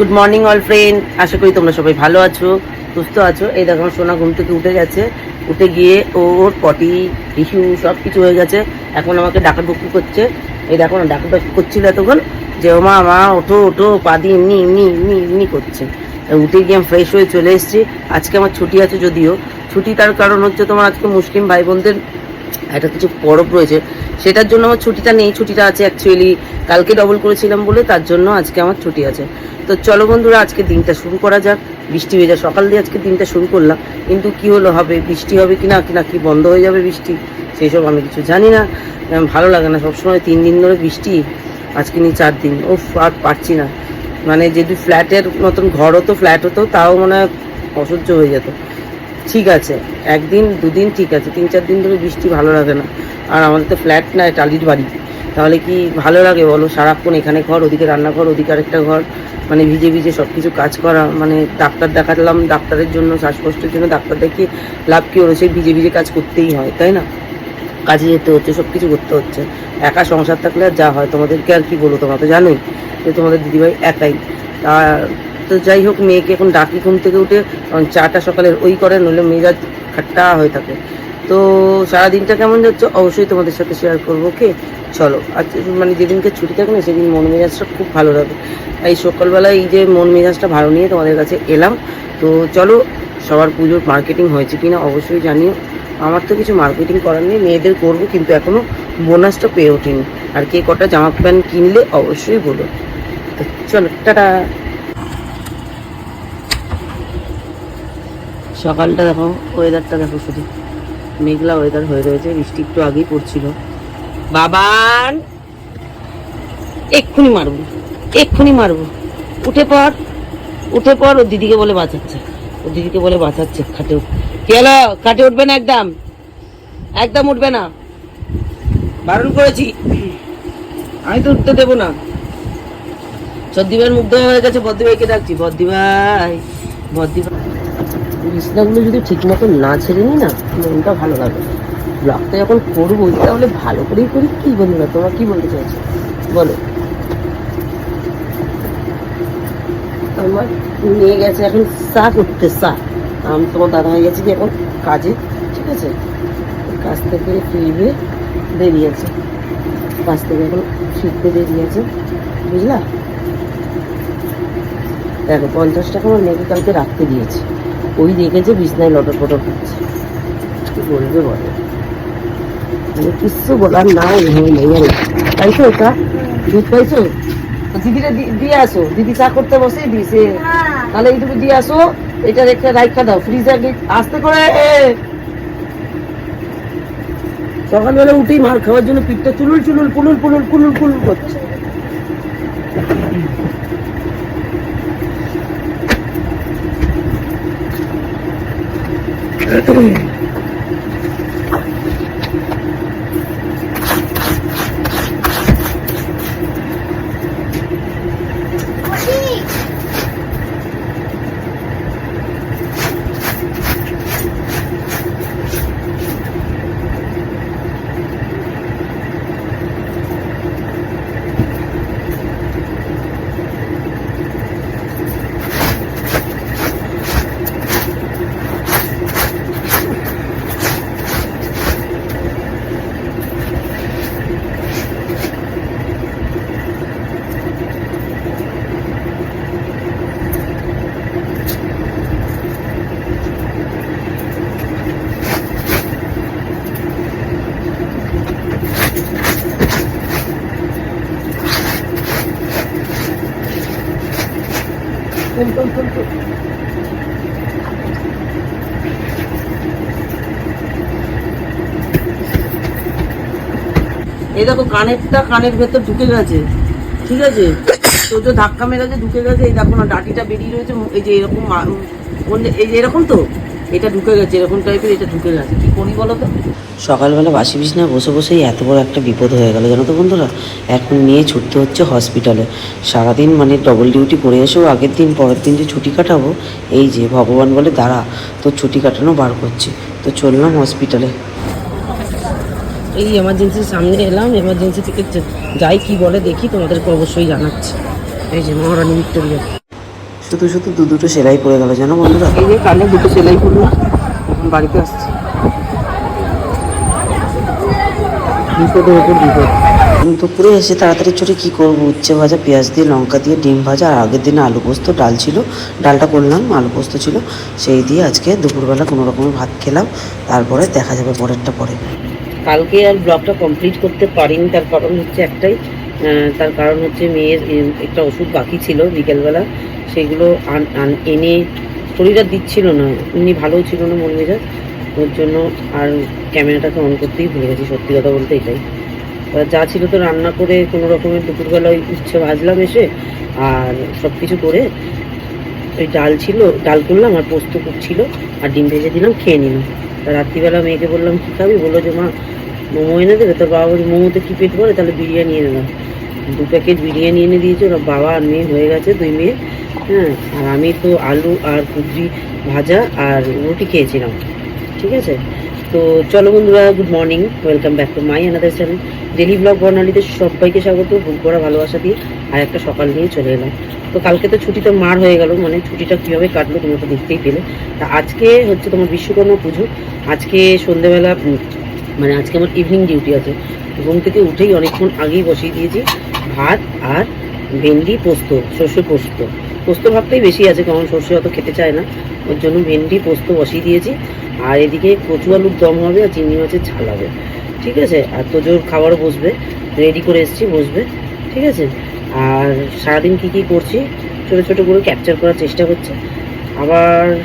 Good morning all friend আশা করি তোমরা সবাই ভালো আছো, সুস্থ আছো। এই দেখো, সোনা ঘুম থেকে উঠে গেছে। উঠে গিয়ে ওর পটি টিস্যু সব কিছু হয়ে গেছে। এখন আমাকে ডাকাডুকি করছে। এই দেখো না ডাকা ডাকাডুকি করছিল এতক্ষণ যে, ও মা মা, ওঠো ওঠো, পা দিয়ে এমনি এমনি এমনি এমনি করছে। উঠে গিয়ে আমি ফ্রেশ হয়ে চলে এসেছি। আজকে আমার ছুটি আছে যদিও। ছুটি তার কারণ হচ্ছে তোমার আজকে মুসলিম ভাই বোনদের একটা কিছু পরব রয়েছে, সেটার জন্য আমার ছুটিটা নেই, ছুটিটা আছে অ্যাকচুয়ালি কালকে ডবল করেছিলাম বলে তার জন্য আজকে আমার ছুটি আছে। তো চলো বন্ধুরা, আজকে দিনটা শুরু করা যাক। বৃষ্টি হয়ে যায় সকাল দিয়ে আজকে দিনটা শুরু করলাম, কিন্তু কি হলো, হবে, বৃষ্টি হবে কি না কি না, কি বন্ধ হয়ে যাবে বৃষ্টি সেই সব আমি কিছু জানি না। ভালো লাগে না, সবসময় তিন দিন ধরে বৃষ্টি, আজকে নিয়ে চার দিন ও আর পারছি না। মানে যদি ফ্ল্যাটের মতন ঘর হতো ফ্ল্যাট হতো, তাও মনে হয় অসহ্য হয়ে যেত। ঠিক আছে। একদিন, দুদিন ঠিক আছে। তিন, চার দিন ধরে বৃষ্টি ভালো লাগে না। আর আমাদের তো ফ্ল্যাট না, টালির বাড়ি। তাহলে কি ভালো লাগে বলো? সারাক্ষণ এখানে ঘর, ওদিকে রান্নাঘর, ওদিকে আরেকটা ঘর। মানে ভিজে ভিজে সব কিছু কাজ করা। মানে ডাক্তার দেখালাম ডাক্তারের জন্য, শ্বাসকষ্টের জন্য। ডাক্তার দেখিয়ে লাভ কী হলো? সেই ভিজে ভিজে কাজ করতেই হয়, তাই না? কাজে যেতে হচ্ছে সব কিছু করতে হচ্ছে। একা সংসার থাকলে আর যা হয়। তোমাদেরকে আর কি বলব? তোমরা তো জানোই যে তোমাদের দিদিভাই একাই। তা তো যাই হোক, মেয়েকে এখন ডাকি ঘুম থেকে উঠে, কারণ চাটা সকালের ওই করে, নইলে মেজাজ খাট্টা হয়ে থাকে। তো সারাদিনটা কেমন যাচ্ছে অবশ্যই তোমাদের সাথে শেয়ার করব ওকে চলো, আজ মানে যেদিনকে ছুটি থাকে না সেদিন মন মেজাজটা খুব ভালো লাগে এই সকালবেলায় এই যে মন মেজাজটা ভালো নিয়ে তোমাদের কাছে এলাম। তো চলো, সবার পুজোর মার্কেটিং হয়েছে কি না অবশ্যই জানিও। আমার তো কিছু মার্কেটিং করার নেই, মেয়েদের করব, কিন্তু এখনও বোনাসটা পেয়ে ওঠেনি। আর কে কটা জামা প্যান্ট কিনলে অবশ্যই বলো। তো চলো, টাটা! সকালটা দেখো ওয়েদারটা দেখো শুধু। মেঘলা ওয়েদার হয়ে রয়েছে, বৃষ্টি একটু আগেই পড়ছিল। বাবান! এক্ষুনি মারবো এক্ষুনি মারবো। উঠে পর উঠে পর ও দিদিকে বলে বাঁচাচ্ছে। ও দিদিকে বলে বাঁচাচ্ছে, খাটে উঠ কি হলো? খাটে উঠবে না একদম? একদম উঠবে না। বারণ করেছি। আমি তো উঠতে দেবো না। চদ্দিভাইয়ের মুগ্ধ হয়ে গেছে বদ্দিভাইকে ডাকছি। বদ্দিভাই বদ্দিভাই বিছনাগুলো যদি ঠিক মতো না ছেড়ে নি না, মনটা ভালো লাগে ব্লগটা যখন করব, তাহলে ভালো করেই করি। কি বন্ধুরা, তোমরা কি বলতে চাইছো? বলো। আমার নিয়ে গেছে এখন চা করতে, চা। আমি তোমার দাদা হয়ে গেছে যে এখন কাজে, ঠিক আছে? কাজ থেকে ফিরবে, বেরিয়েছে। কাজ থেকে এখন ফিরতে বেরিয়েছে, বুঝলা? দেখো, পঞ্চাশ টাকা আমার মেয়েকে কালকে রাখতে দিয়েছে। ওই দেখেছে বিছনায় লটর পটর করছে। কি বলবে বলো? মানে কিচ্ছু বলার নাই হয়ে নেই আর পাইছো ওটা? দুধ পাইছো? তো দিদিটা দি- দিয়ে আসো। দিদি চা করতে বসে দিয়েছে। তাহলে এইটুকু দিয়ে আসো। এটা রেখে রাইখা দাও। ফ্রিজে আসতে করে। সকালবেলা উঠেই মার খাওয়ার জন্য পিঠটা চুলুল চুলুল, পুলুল পুলুল কুলুল করছে। Gracias. এই দেখো, কানেরটা কানের ভেতর ঢুকে গেছে। ঠিক আছে? তো তো ধাক্কা মেরেছে ঢুকে গেছে, এই দেখো না, ডাটিটা বেরিয়ে রয়েছে, এই যে এরকম এই যে এরকম তো? এটা ঢুকে গেছে এরকম টাইপের এটা ঢুকে গেছে। কি করি বলো তো? সকালবেলা বাসি বিছনায় বসে বসেই এত বড় একটা বিপদ হয়ে গেল জানো তো বন্ধুরা? এখন নিয়ে ছুটতে হচ্ছে হসপিটালে সারাদিন মানে ডবল ডিউটি করে এসেও আগের দিন পরের দিন যে ছুটি কাটাবো এই যে ভগবান বলে দাঁড়া তো ছুটি কাটানো বার করছি। তো চললাম হসপিটালে এই এমার্জেন্সির সামনে এলাম এমার্জেন্সি থেকে যাই কি বলে দেখি তোমাদেরকে অবশ্যই জানাচ্ছি। এই যে মহারানী ভিক্টোরিয়া। শুধু শুধু দু দুটো সেলাই পড়ে গেল জানো বন্ধুরা? এই যে কানে দুটো সেলাই করল এখন বাড়িতে আসছে। বিপদের ওপর বিপদ। দুপুরে এসে তাড়াতাড়ি চড়ে কি করব? উচ্ছে ভাজা পেঁয়াজ দিয়ে লঙ্কা দিয়ে ডিম ভাজা আর আগের দিনে আলু পোস্ত ডাল ছিল। ডালটা করলাম আলু পোস্ত ছিল। সেই দিয়ে আজকে দুপুরবেলা কোনো রকমের ভাত খেলাম তারপরে দেখা যাবে পরেরটা পরে। কালকে আর ব্লগটা কমপ্লিট করতে পারিনি তার কারণ হচ্ছে একটাই তার কারণ হচ্ছে মেয়ের একটা ওষুধ বাকি ছিল বিকেলবেলা। সেগুলো এনে শরীর আর দিচ্ছিল না। এমনি ভালোও ছিল না মন মেজাজ। ওর জন্য আর ক্যামেরাটাকে অন করতেই ভুলে গেছি, সত্যি কথা বলতে এটাই। যা ছিল তো রান্না করে কোনো রকমের দুপুরবেলা ওই উচ্ছে ভাজলাম এসে, আর সব কিছু করে ওই ডাল ছিল, ডাল করলাম আর পোস্ত ছিল, আর ডিম ভেজে দিলাম, খেয়ে নিলাম। তা রাত্রিবেলা মেয়েকে বললাম, কী খাবি? বলল যে, মা, মোমো এনে দেবে? তোর বাবা বলছে, মোমোতে কী পেট ভরে? তাহলে বিরিয়ানি এনে দাও। দু প্যাকেট বিরিয়ানি এনে দিয়েছে, ওরা বাবা আর মেয়ে হয়ে গেছে, দুই মেয়ে। হ্যাঁ আমি তো আলু আর কুদ্রি ভাজা আর রুটি খেয়েছিলাম, ঠিক আছে? তো চলো বন্ধুরা good morning welcome back to my another channel daily blog বর্ণালীতে সবাইকে স্বাগত বুক করা ভালোবাসা দিয়ে আর একটা সকাল নিয়ে চলে এলাম। তো কালকে তো ছুটি তো মার হয়ে গেল মানে ছুটিটা কীভাবে কাটলো তোমরা তো দেখতেই পেলে। তা আজকে হচ্ছে তোমার বিশ্বকর্মা পুজো, আজকে সন্ধেবেলা মানে আজকে আমার ইভিনিং ডিউটি আছে, ঘুম থেকে উঠেই অনেকক্ষণ আগেই বসিয়ে দিয়েছি, ভাত আর ভেন্ডি পোস্ত, সর্ষে পোস্ত। পোস্ত ভাবটাই বেশি আছে, কারণ সর্ষে অত খেতে চায় না। ওর জন্য ভেন্ডি, পোস্ত বসিয়ে দিয়েছি। আর এদিকে কচু আলুর দম হবে আর চিংড়ি মাছের ঝাল হবে। ঠিক আছে? আর তোজোর খাবারও বসবে। রেডি করে এসেছি, বসবে। ঠিক আছে? আর সারাদিন কি কি করছি? ছোট ছোট করে ক্যাপচার করার চেষ্টা করছি। আবার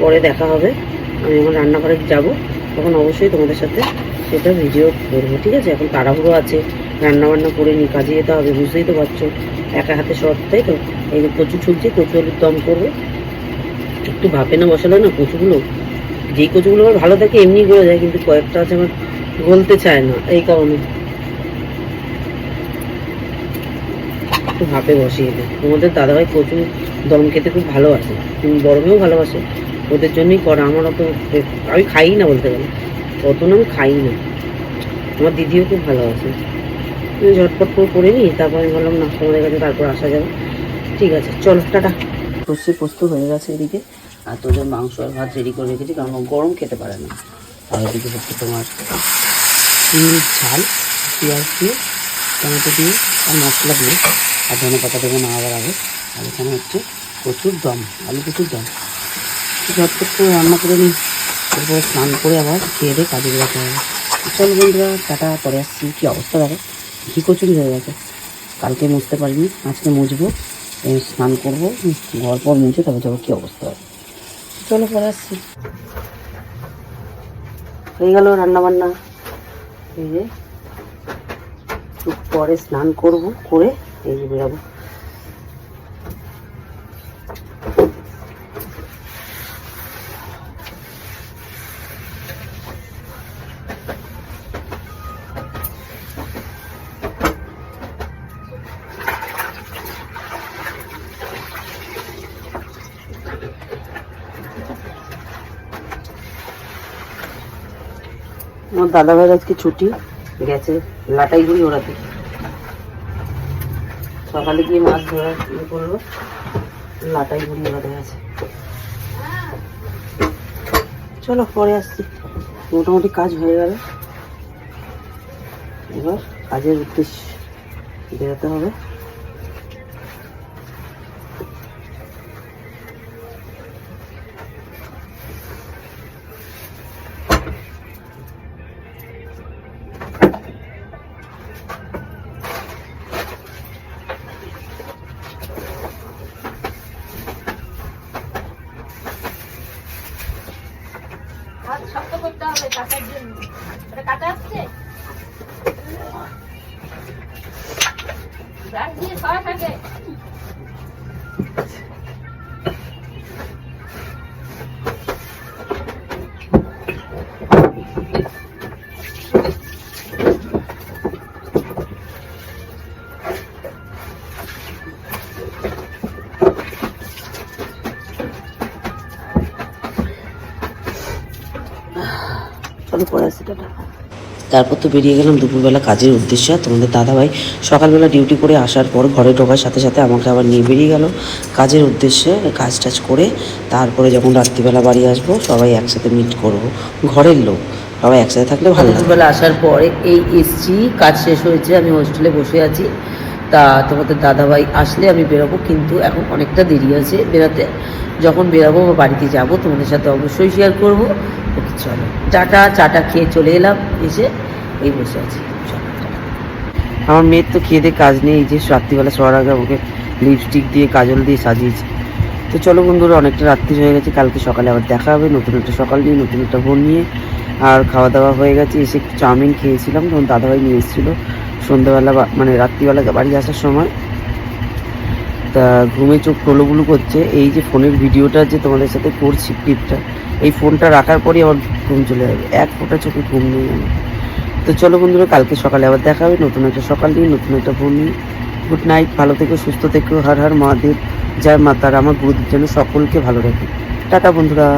পরে দেখা হবে। আমি যখন রান্নাঘরে যাব, তখন অবশ্যই তোমাদের সাথে সেটা ভিডিও করব। ঠিক আছে? এখন তাড়াহুড়ো আছে। রান্না বান্না করে নিই কাজে যেতে হবে, বুঝতেই তো পারছ। একা হাতে সব তাই তো? এই যে কচু ছুলছি, কচু আলুর দম করব। একটু ভাপে না বসালে না কচুগুলো, যেই কচুগুলো আমার ভালো থাকে এমনি গলে যায়, কিন্তু কয়েকটা আছে আমার গলতে চায় না, এই কারণে। একটু ভাপে বসিয়ে দিই। তোমাদের দাদাভাই কচু দম খেতে খুব ভালোবাসে মেয়েও ভালোবাসে। ওদের জন্যই করা, আমার অত আমি খাই না বলতে গেলে। অত না আমি খাই না। আমার দিদিও খুব ভালোবাসে। আমি ঝটপট করে করে নিই তারপর আমি বললাম না তোমাদের কাছে তারপর আসা যাবে। ঠিক আছে চলো টাটা। সর্ষে পোস্ত হয়ে গেছে এদিকে। আর তোদের মাংস আর ভাত রেডি করে রেখেছি কারণ গরম খেতে পারে না। আর এদিকে হচ্ছে তোমার চিংড়ির ঝাল পেঁয়াজ দিয়ে টমেটো দিয়ে আর মশলা দিয়ে আর ধনে পাতা দেবো না আবার আগে। আর এখানে হচ্ছে প্রচুর দম আলু প্রচুর দম। ঝটপট করে রান্না করে নিই। তারপরে স্নান করে আবার খেয়ে দিয়ে কাজে বেরোতে হবে। চলো বন্ধুরা টাটা পরে আসছি। কী অবস্থা দেখো? ঘি কচুরি হয়ে গেছে। কালকে মুছতে পারিনি, আজকে মুছবো স্নান করব, ঘর পর মুছে তবে যাব, কী অবস্থা? হবে চলো পরে আসছি। হয়ে গেল রান্নাবান্না। এই যে পরে স্নান করব, করে এই যে বেরাবো। দাদা ভাইয়ের আজকে ছুটি, গেছে লাটাই গুড়ি ওড়াতে সকালে গিয়ে মাছ ধরা ইয়ে করল লাটাই গুড়ি ওড়াতে গেছে। চলো, পরে আসছি। মোটামুটি কাজ হয়ে গেল। এবার কাজের উদ্দেশ্য বেরোতে হবে। শক্ত করতে হবে কাটার জন্য। এটা কাটা আসছে? ব্রাশ দিয়ে সরা থাকে পরে টাটা তারপর তো বেরিয়ে গেলাম দুপুরবেলা কাজের উদ্দেশ্যে। তোমাদের দাদাভাই সকালবেলা ডিউটি করে আসার পর ঘরে ঢোকার সাথে সাথে আমাকে আবার নিয়ে বেরিয়ে গেল। কাজের উদ্দেশ্যে কাজ টাজ করে তারপরে যখন রাত্রিবেলা বাড়ি আসব সবাই একসাথে মিট করব। ঘরের লোক সবাই একসাথে থাকলে ভালো দুপুরবেলা আসার পরে এই এসছি কাজ শেষ হয়েছে আমি হোস্টেলে বসে আছি। তা তোমাদের দাদাভাই আসলে আমি বেরোবো কিন্তু এখন অনেকটা দেরি আছে। বেরোতে যখন বেরোবো বা বাড়িতে যাব তোমাদের সাথে অবশ্যই শেয়ার করব। ওকে চলো। চাটা চাটা খেয়ে চলে এলাম, এসে এই বসে আছি। আমার মেয়ের তো খেয়ে দিয়ে কাজ নেই যে রাত্রিবেলা শোয়ার আগে ওকে লিপস্টিক দিয়ে, কাজল দিয়ে সাজিয়েছি। তো চলো বন্ধুরা, অনেকটা রাত্রি হয়ে গেছে, কালকে সকালে আবার দেখা হবে, নতুন একটা সকাল নিয়ে, নতুন একটা বোন নিয়ে। আর খাওয়া দাওয়া হয়ে গেছে, এসে চাউমিন খেয়েছিলাম, তখন দাদাভাই নিয়ে এসেছিল। সন্ধ্যাবেলা মানে রাত্রিবেলা বাড়ি আসার সময়। তা ঘুমে চোখ টলোগুলো করছে। এই যে ফোনের ভিডিওটা যে তোমাদের সাথে করছি ক্লিপটা, এই ফোনটা রাখার পরই আমার ঘুম চলে যাবে। এক ফোটা চোখে ঘুম নেই আমি তো চলো বন্ধুরা, কালকে সকালে আবার দেখা হবে। নতুন একটা সকাল নিয়ে, নতুন একটা ফোন নিয়ে। গুড নাইট ভালো থেকো, সুস্থ থেকো। হর হর মহাদেব। জয় মাতার আমার গুরুদের জন্য সকলকে ভালো রাখি। টাটা বন্ধুরা।